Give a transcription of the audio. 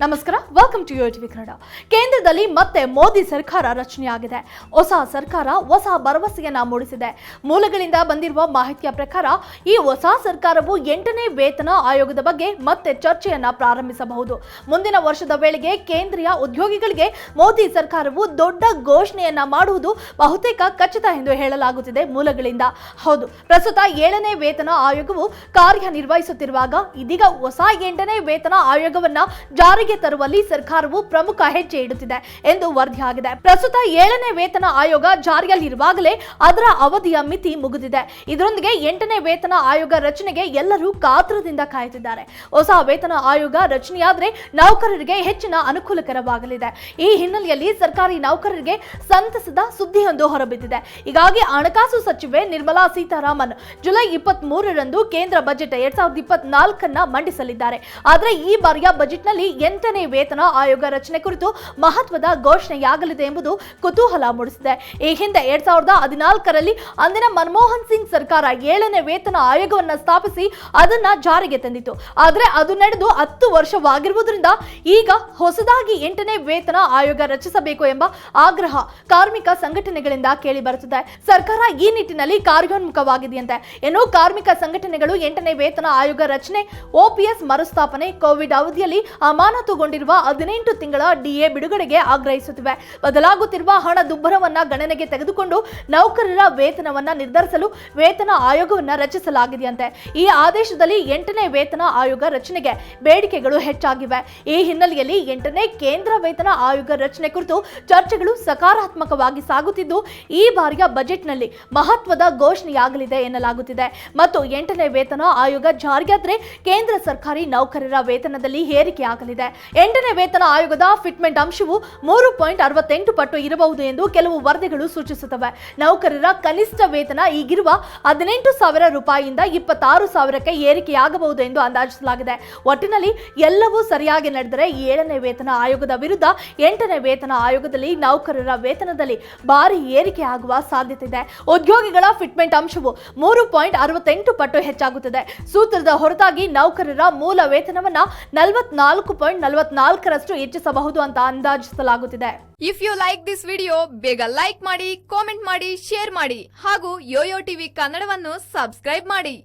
ನಮಸ್ಕಾರ welcome to TV Kannada. ಕೇಂದ್ರದಲ್ಲಿ ಮತ್ತೆ ಮೋದಿ ಸರ್ಕಾರ ರಚನೆಯಾಗಿದೆ. ಹೊಸ ಸರ್ಕಾರ, ಹೊಸ ಭರವಸೆಯನ್ನ ಮೂಡಿಸಿದೆ. ಮೂಲಗಳಿಂದ ಬಂದಿರುವ ಮಾಹಿತಿಯ ಪ್ರಕಾರ, ಈ ಹೊಸ ಸರ್ಕಾರವು ಎಂಟನೇ ವೇತನ ಆಯೋಗದ ಬಗ್ಗೆ ಮತ್ತೆ ಚರ್ಚೆಯನ್ನ ಪ್ರಾರಂಭಿಸಬಹುದು. ಮುಂದಿನ ವರ್ಷದ ವೇಳೆಗೆ ಕೇಂದ್ರೀಯ ಉದ್ಯೋಗಿಗಳಿಗೆ ಮೋದಿ ಸರ್ಕಾರವು ದೊಡ್ಡ ಘೋಷಣೆಯನ್ನ ಮಾಡುವುದು ಬಹುತೇಕ ಖಚಿತ ಎಂದು ಹೇಳಲಾಗುತ್ತಿದೆ ಮೂಲಗಳಿಂದ. ಹೌದು, ಪ್ರಸ್ತುತ ಏಳನೇ ವೇತನ ಆಯೋಗವು ಕಾರ್ಯನಿರ್ವಹಿಸುತ್ತಿರುವಾಗ ಇದೀಗ ಹೊಸ ಎಂಟನೇ ವೇತನ ಆಯೋಗವನ್ನ ಜಾರಿಗೆ ತರುವಲ್ಲಿ ಸರ್ಕಾರವು ಪ್ರಮುಖ ಹೆಜ್ಜೆ ಇಡುತ್ತಿದೆ ಎಂದು ವರದಿಯಾಗಿದೆ ಪ್ರಸ್ತುತ ಏಳನೇ ವೇತನ ಆಯೋಗ ಜಾರಿಯಲ್ಲಿರುವಾಗಲೇ ಅದರ ಅವಧಿಯ ಮಿತಿ ಮುಗಿದಿದೆ. ಇದರೊಂದಿಗೆ ಎಂಟನೇ ವೇತನ ಆಯೋಗ ರಚನೆಗೆ ಎಲ್ಲರೂ ಕಾತರದಿಂದ ಕಾಯುತ್ತಿದ್ದಾರೆ. ಹೊಸ ವೇತನ ಆಯೋಗ ರಚನೆಯಾದರೆ ನೌಕರರಿಗೆ ಹೆಚ್ಚಿನ ಅನುಕೂಲಕರವಾಗಲಿದೆ. ಈ ಹಿನ್ನೆಲೆಯಲ್ಲಿ ಸರ್ಕಾರಿ ನೌಕರರಿಗೆ ಸಂತಸದ ಸುದ್ದಿಯೊಂದು ಹೊರಬಿದ್ದಿದೆ. ಹೀಗಾಗಿ ಹಣಕಾಸು ಸಚಿವೆ ನಿರ್ಮಲಾ ಸೀತಾರಾಮನ್ ಜುಲೈ ಇಪ್ಪತ್ತ್ ಮೂರರಂದು ಕೇಂದ್ರ ಬಜೆಟ್ ಎರಡ್ ಸಾವಿರದ ಇಪ್ಪತ್ನಾಲ್ಕನ್ನ ಮಂಡಿಸಲಿದ್ದಾರೆ. ಆದರೆ ಈ ಬಾರಿಯ ಬಜೆಟ್ನಲ್ಲಿ ಎಂಟನೇ ವೇತನ ಆಯೋಗ ರಚನೆ ಕುರಿತು ಮಹತ್ವದ ಘೋಷಣೆಯಾಗಲಿದೆ ಎಂಬುದು ಕುತೂಹಲ ಮೂಡಿಸಿದೆ. ಈ ಹಿಂದೆ ಎರಡ್ ಸಾವಿರದ ಹದಿನಾಲ್ಕರಲ್ಲಿ ಅಂದಿನ ಮನಮೋಹನ್ ಸಿಂಗ್ ಸರ್ಕಾರ ಏಳನೇ ವೇತನ ಆಯೋಗವನ್ನ ಸ್ಥಾಪಿಸಿ ಅದನ್ನ ಜಾರಿಗೆ ತಂದಿತು ಆದರೆ ಅದು ನಡೆದು ಹತ್ತು ವರ್ಷವಾಗಿರುವುದರಿಂದ ಈಗ ಹೊಸದಾಗಿ ಎಂಟನೇ ವೇತನ ಆಯೋಗ ರಚಿಸಬೇಕು ಎಂಬ ಆಗ್ರಹ ಕಾರ್ಮಿಕ ಸಂಘಟನೆಗಳಿಂದ ಕೇಳಿ ಬರುತ್ತಿದೆ. ಸರ್ಕಾರ ಈ ನಿಟ್ಟಿನಲ್ಲಿ ಕಾರ್ಯೋನ್ಮುಖವಾಗಿದೆಯಂತೆ. ಇನ್ನು ಕಾರ್ಮಿಕ ಸಂಘಟನೆಗಳು ಎಂಟನೇ ವೇತನ ಆಯೋಗ ರಚನೆ ಓಪಿಎಸ್ ಮರುಸ್ಥಾಪನೆ, ಕೋವಿಡ್ ಅವಧಿಯಲ್ಲಿ ಅಮಾನತುಗೊಂಡಿರುವ ಹದಿನೆಂಟು ತಿಂಗಳ ಡಿಎ ಬಿಡುಗಡೆಗೆ ಆಗ್ರಹಿಸುತ್ತಿವೆ. ಬದಲಾಗುತ್ತಿರುವ ಹಣ ದುಬ್ಬರವನ್ನ ಗಣನೆಗೆ ತೆಗೆದುಕೊಂಡು ನೌಕರರ ವೇತನವನ್ನ ನಿರ್ಧರಿಸಲು ವೇತನ ಆಯೋಗವನ್ನ ರಚಿಸಲಾಗಿದೆಯಂತೆ. ಈ ಆದೇಶದಲ್ಲಿ ಎಂಟನೇ ವೇತನ ಆಯೋಗ ರಚನೆಗೆ ಬೇಡಿಕೆಗಳು ಹೆಚ್ಚಾಗಿವೆ. ಈ ಹಿನ್ನೆಲೆಯಲ್ಲಿ ಎಂಟನೇ ಕೇಂದ್ರ ವೇತನ ಆಯೋಗ ರಚನೆ ಕುರಿತು ಚರ್ಚೆಗಳು ಸಕಾರಾತ್ಮಕವಾಗಿ ಸಾಗುತ್ತಿದ್ದು, ಈ ಬಾರಿಯ ಬಜೆಟ್ನಲ್ಲಿ ಮಹತ್ವದ ಘೋಷಣೆಯಾಗಲಿದೆ ಎನ್ನಲಾಗುತ್ತಿದೆ. ಮತ್ತು ಎಂಟನೇ ವೇತನ ಆಯೋಗ ಜಾರಿಯಾದರೆ ಕೇಂದ್ರ ಸರ್ಕಾರಿ ನೌಕರರ ವೇತನದಲ್ಲಿ ಏರಿಕೆಯಾಗಲಿದೆ. ಎಂಟನೇ ವೇತನ ಆಯೋಗದ ಫಿಟ್ಮೆಂಟ್ ಅಂಶವು ಮೂರು ಪಾಯಿಂಟ್ ಅರವತ್ತೆಂಟು ಪಟ್ಟು ಇರಬಹುದು ಎಂದು ಕೆಲವು ವರದಿಗಳು ಸೂಚಿಸುತ್ತವೆ. ನೌಕರರ ಕನಿಷ್ಠ ವೇತನ ಈಗಿರುವ ಹದಿನೆಂಟು ಸಾವಿರ ರೂಪಾಯಿಯಿಂದ ಇಪ್ಪತ್ತಾರು ಸಾವಿರಕ್ಕೆ ಏರಿಕೆಯಾಗಬಹುದು ಎಂದು ಅಂದಾಜಿಸಲಾಗಿದೆ. ಒಟ್ಟಿನಲ್ಲಿ ಎಲ್ಲವೂ ಸರಿಯಾಗಿ ನಡೆದರೆ ಏಳನೇ ವೇತನ ಆಯೋಗದ ವಿರುದ್ಧ ಎಂಟನೇ ವೇತನ ಆಯೋಗದಲ್ಲಿ ನೌಕರರ ವೇತನದಲ್ಲಿ ಭಾರಿ ಏರಿಕೆ ಆಗುವ ಸಾಧ್ಯತೆ ಇದೆ ಉದ್ಯೋಗಿಗಳ ಫಿಟ್ಮೆಂಟ್ ಅಂಶವು ಮೂರು ಪಾಯಿಂಟ್ ಅರವತ್ತೆಂಟು ಪಟ್ಟು ಹೆಚ್ಚಾಗುತ್ತದೆ. ಸೂತ್ರದ ಹೊರತಾಗಿ ನೌಕರರ ಮೂಲ ವೇತನವನ್ನ ನಲವತ್ನಾಲ್ಕು ಪಾಯಿಂಟ್ ನಲವತ್ನಾಲ್ಕರಷ್ಟು ಹೆಚ್ಚಿಸಬಹುದು ಅಂತ ಅಂದಾಜಿಸಲಾಗುತ್ತಿದೆ. If you like this video ಬೇಗ ಲೈಕ್ ಮಾಡಿ ಕಾಮೆಂಟ್ ಮಾಡಿ ಶೇರ್ ಮಾಡಿ ಹಾಗೂ ಯೋಯೋ ಟಿವಿ ಕನ್ನಡವನ್ನು ಸಬ್ಸ್ಕ್ರೈಬ್ ಮಾಡಿ.